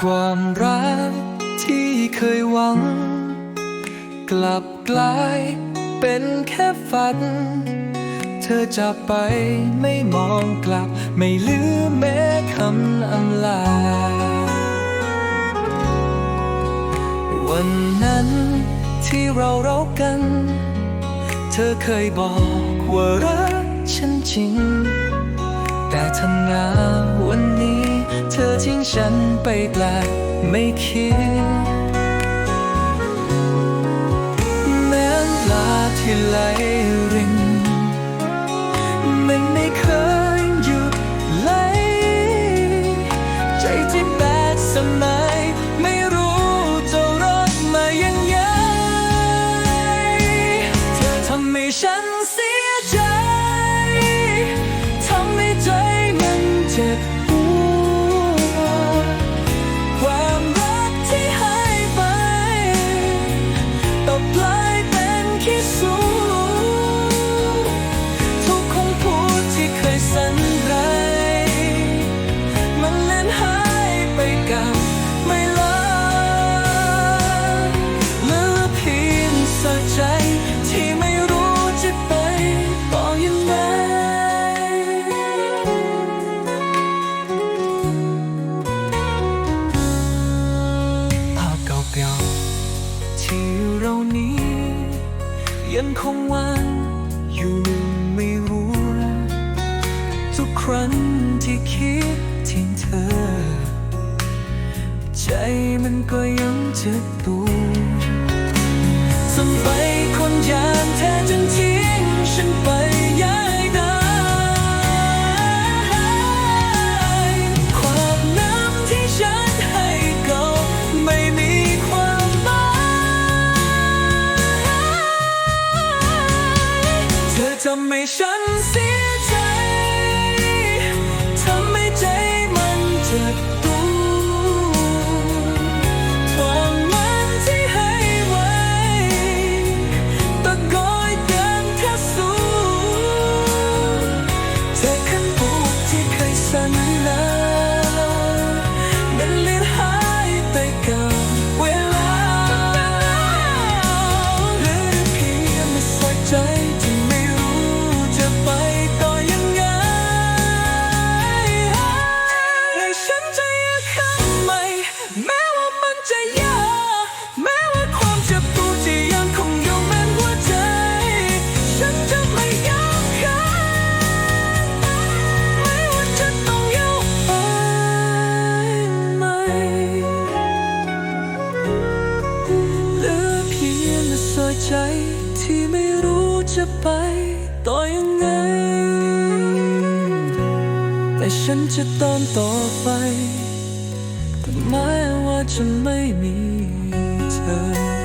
ความรักที่เคยหวัง กลับกลายเป็นแค่ฝัน เธอจะไปไม่มองกลับ ไม่ลืมแม้คำอำลา วันนั้นที่เราเรากัน เธอเคยบอกว่ารักฉันจริง แต่ทำงานวันนี้ เธอทิ้งฉันไปแปลกไม่คิดแม้น้ำตาที่ไหลรินมันไม่เคยหยุดไหลใจที่แบกสมัยไม่รู้จะรอดมายังไงเธอทำให้ฉันเสียใจ ยังคงวันอยู่ไม่รู้ ทุกครั้งที่คิดถึงเธอ ใจมันก็ยังเจ็บตูดสมัยคนอย่างเธอจนทิ้ง เธ จะไปต่อยังไง แต่ฉันจะตอนต่อไปแต่แม้ว่าจะไม่มีเธอ